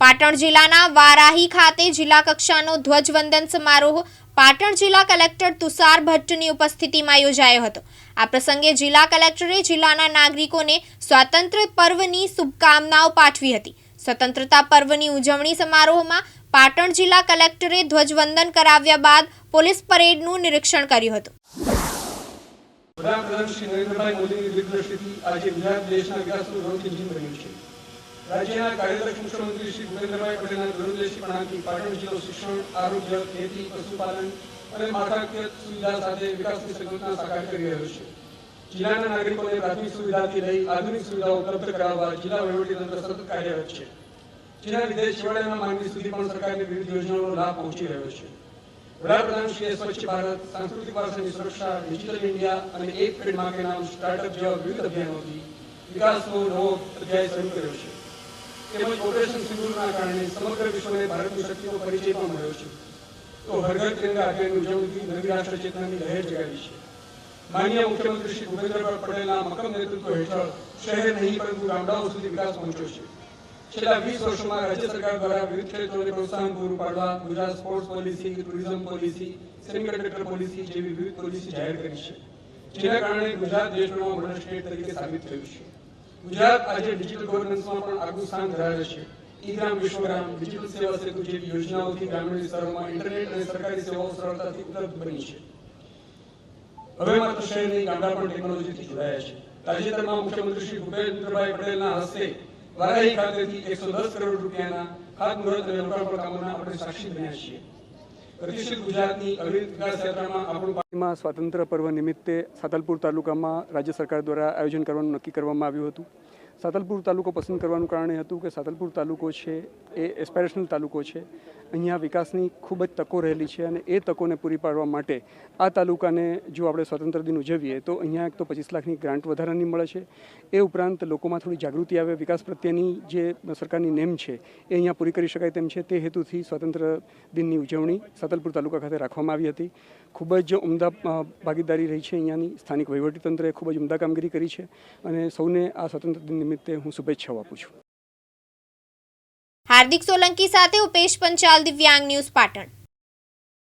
પાટણ જિલ્લાના વારાહી ખાતે જિલ્લા કક્ષાનો ધ્વજવંદન સમારોહ પાટણ જિલ્લા કલેક્ટર તુષાર ભટ્ટની ઉપસ્થિતિમાં યોજાયો હતો. આ પ્રસંગે જિલ્લા કલેક્ટરે જિલ્લાના નાગરિકોને સ્વાતંત્ર્ય પર્વની શુભકામનાઓ પાઠવી હતી. સ્વતંત્રતા પર્વની ઉજવણી સમારોહમાં પાટણ જિલ્લા કલેક્ટરે ધ્વજવંદન કરાવ્યા બાદ પોલીસ પરેડનું નિરીક્ષણ કર્યું હતું. વડાપ્રધાન નરેન્દ્રભાઈ મોદીની દિગ્દર્શિથી આજે ગુજરાત દેશના વિકાસનું ગ્રોથ એન્જિન છે. રાજ્યના કાર્યદક્ષ મુખ્યમંત્રી શ્રી ભૂપેન્દ્રભાઈ પટેલના દૂરદર્શીપણાથી પાટણ જિલ્લો શિક્ષણ, આરોગ્ય, ખેતી, પશુપાલન અને માળખાકીય સુવિધા સાથે વિકાસની સંકલ્પના સાકાર કરી રહ્યો છે. જિલ્લાના નાગરિકોને પ્રાથમિક સુવિધાથી લઈ આધુનિક સુવિધાઓ ઉપલબ્ધ કરાવવા જિલ્લા વહીવટીતંત્ર સતત કાર્યરત છે. જેના લીધે છેવાડાના માનવી સુધી પણ સરકારની વિવિધ યોજનાઓનો લાભ પહોંચી રહ્યો છે. વડાપ્રધાન શ્રી સ્વચ્છ ભારત, સાંસ્કૃતિક વારસાની સુરક્ષા, ડિજિટલ ઇન્ડિયા અને એક પેડ નામ સ્ટાર્ટઅપ જેવા વિવિધ અભિયાનોથી વિકાસનો નવો અધ્યાય શરૂ કર્યો છે. તેમજ ઓપરેશન સિંદૂરના કારણે સમગ્ર વિશ્વને ભારતની શક્તિનો પરિચય પણ મળ્યો છે. તો હર તિરંગા અભિયાનની ઉજવણીથી નવી રાષ્ટ્ર ચેતનાની લહેર જગાવી છે. માનનીય મુખ્યમંત્રી શ્રી ભૂપેન્દ્રભાઈ પટેલના મક્કમ નેતૃત્વ હેઠળ શહેર નહીં, પરંતુ ગામડાઓ સુધી વિકાસ પહોંચ્યો છે. છેલ્લા વીસ વર્ષોમાં રાજ્ય સરકાર દ્વારા વિવિધ ક્ષેત્રોને પ્રોત્સાહન પૂરું પાડવા Gujarat sports policy, tourism policy, semiconductor policy જેવી વિવિધ પોલિસી જાહેર કરી છે. જેના કારણે ગુજરાત દેશનો મોડલ સ્ટેટ તરીકે સાબિત થયું છે. ગુજરાત આજે ડિજિટલ ગવર્નન્સમાં પણ આગવું સ્થાન ધરાવે છે. ઈ ગ્રામ વિશ્વગ્રામ ડિજિટલ સેવા સેતુ જેવી યોજનાઓથી ગ્રામીણ વિસ્તારોમાં ઇન્ટરનેટ અને સરકારી સેવાઓ સરળતાથી ઉપલબ્ધ બની છે. હવે માત્ર શહેર નહીં, ગામડા પણ ટેકનોલોજીથી જોડાયા છે. તાજેતરમાં મુખ્યમંત્રી શ્રી ભૂપેન્દ્રભાઈ પટેલના હસ્તે વારાહી ખાતેથી એકસો દસ કરોડ રૂપિયાના ખાતમુહૂર્ત અને લોકાર્પણ કામોના આપણે સાક્ષી બન્યા છીએ. ગતિશીલ ગુજરાતની પર્વ નિમિત્તે સાતલપુર તાલુકામાં રાજ્ય સરકાર દ્વારા આયોજન કરવાનું નક્કી કરવામાં આવ્યું હતું. સાતલપુર તાલુકો પસંદ કરવાનું કારણ એ હતું કે સાતલપુર તાલુકો છે, એ એસ્પાયરેશનલ તાલુકો છે. અહીંયા વિકાસની ખૂબ જ તકો રહેલી છે અને એ તકોને પૂરી પાડવા માટે આ તાલુકાને જો આપણે સ્વતંત્ર દિન ઉજવીએ તો અહીંયા એક તો પચીસ લાખની ગ્રાન્ટ વધારાની મળે છે. એ ઉપરાંત લોકોમાં થોડી જાગૃતિ આવે, વિકાસ પ્રત્યેની જે સરકારની નેમ છે, એ અહીંયા પૂરી કરી શકાય તેમ છે. તે હેતુથી સ્વાતંત્ર્ય દિનની ઉજવણી સાતલપુર તાલુકા ખાતે રાખવામાં આવી હતી. ખૂબ જ ઉમદા ભાગીદારી રહી છે અહીંયાની. સ્થાનિક વહીવટીતંત્રએ ખૂબ જ ઉમદા કામગીરી કરી છે અને સૌને આ સ્વતંત્ર દિન નિમિત્તે હું શુભેચ્છાઓ આપું છું. હાર્દિક સોલંકી સાથે ઉપેશ પંચાલ દિવ્યાંગ ન્યૂઝ પાટણ.